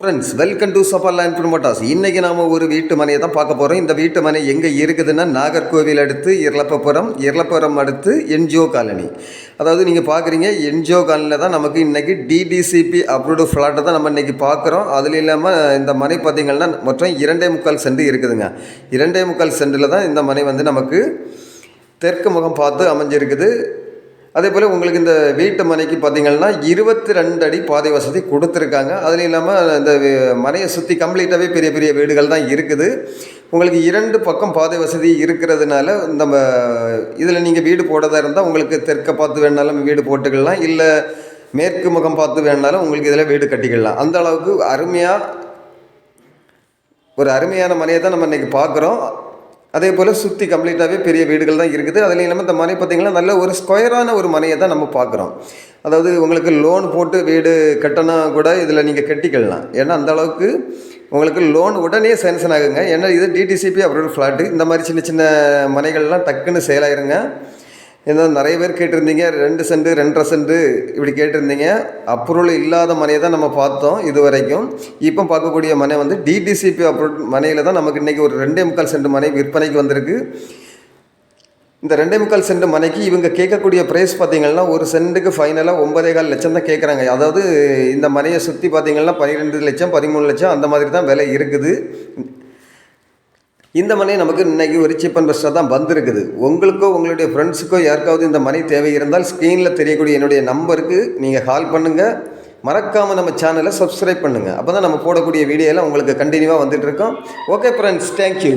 Friends welcome to Safar land promoters இன்றைக்கி நாம் ஒரு வீட்டு மனையை தான் பார்க்க போகிறோம் இந்த வீட்டு மனை எங்கே இருக்குதுன்னா நாகர்கோவில் அடுத்து இருளப்பபுரம் இருளப்புரம் அடுத்து என்ஜிஓ காலனி. அதாவது நீங்கள் பார்க்குறீங்க என்ஜிஓ காலனியில் தான் நமக்கு இன்றைக்கி டிடிசிபி அப்ரூவ்டு ஃப்ளாட்டை தான் நம்ம இன்றைக்கி பார்க்குறோம். அதில் இல்லாமல் இந்த மனை பார்த்திங்கன்னா மொத்தம் இரண்டே முக்கால் சென்ட் இருக்குதுங்க. இரண்டே முக்கால் சென்டில் தான் இந்த மனை வந்து நமக்கு தெற்கு முகம் பார்த்து அமைஞ்சிருக்குது. அதே போல் உங்களுக்கு இந்த வீட்டு மனைக்கு பார்த்தீங்கன்னா இருபத்தி ரெண்டு அடி பாதை வசதி கொடுத்துருக்காங்க. அதுல இல்லாமல் இந்த மனையை சுற்றி கம்ப்ளீட்டாகவே பெரிய பெரிய வீடுகள் தான் இருக்குது. உங்களுக்கு இரண்டு பக்கம் பாதை வசதி இருக்கிறதுனால நம்ம இதில் நீங்கள் வீடு போடுறதா இருந்தால் உங்களுக்கு தெற்க பார்த்து வேணாலும் வீடு போட்டுக்கலாம். இல்லை மேற்கு முகம் பார்த்து வேணாலும் உங்களுக்கு இதில் வீடு கட்டிக்கலாம். அந்த அளவுக்கு அருமையாக ஒரு அருமையான மனையை தான் நம்ம இன்றைக்கி பார்க்குறோம் அதே போல் சுற்றி கம்ப்ளீட்டாகவே பெரிய வீடுகள் தான் இருக்குது. அதில் இல்லாமல் இந்த மனை பார்த்திங்கன்னா நல்ல ஒரு ஸ்கொயரான ஒரு மனையை தான் நம்ம பார்க்குறோம் அதாவது உங்களுக்கு லோன் போட்டு வீடு கட்டினா கூட இதில் நீங்கள் கட்டிக்கலாம். ஏன்னா அந்த அளவுக்கு உங்களுக்கு லோன் உடனே சேங்ஷன் ஆகுங்க. ஏன்னா இது டிடிசிபி அப்ரூவல் ஃப்ளாட்டு இந்த மாதிரி சின்ன சின்ன மனைகள்லாம் டக்குன்னு சேலாயிருங்க ஏன்னா நிறைய பேர் கேட்டிருந்தீங்க ரெண்டு சென்ட் ரெண்டரை சென்ட் இப்படி கேட்டிருந்தீங்க. அப்ரூவல் இல்லாத மனையை தான் நம்ம பார்த்தோம் இது வரைக்கும் இப்போ பார்க்கக்கூடிய மனை வந்து டிடிசிபி அப்ரூவ் மனையில் தான் நமக்கு இன்றைக்கி ஒரு ரெண்டே முக்கால் சென்ட் மனை விற்பனைக்கு வந்திருக்கு. இந்த ரெண்டே முக்கால் சென்ட் மனைக்கு இவங்க கேட்கக்கூடிய ப்ரைஸ் பார்த்தீங்கன்னா ஒரு சென்ட்டுக்கு ஃபைனலாக ஒன்பதே கால் லட்சம் தான் கேட்குறாங்க. அதாவது இந்த மனையை சுற்றி பார்த்தீங்கன்னா பன்னிரெண்டு லட்சம் பதிமூணு லட்சம் அந்த மாதிரி தான் விலை இருக்குது. இந்த மனை நமக்கு இன்னைக்கு ஒரு சீப் அண்ட் பெஸ்ட்டாக தான் வந்திருக்குது. உங்களுக்கோ உங்களுடைய ஃப்ரெண்ட்ஸுக்கோ யாருக்காவது இந்த மனை தேவை இருந்தால் ஸ்க்ரீனில் தெரியக்கூடிய என்னுடைய நம்பருக்கு நீங்கள் கால் பண்ணுங்கள் மறக்காமல் நம்ம சேனலை சப்ஸ்கிரைப் பண்ணுங்கள் அப்போ தான் நம்ம போடக்கூடிய வீடியோலாம் உங்களுக்கு கண்டினியூவாக வந்துட்டுருக்கோம் ஓகே ஃப்ரெண்ட்ஸ் தேங்க்யூ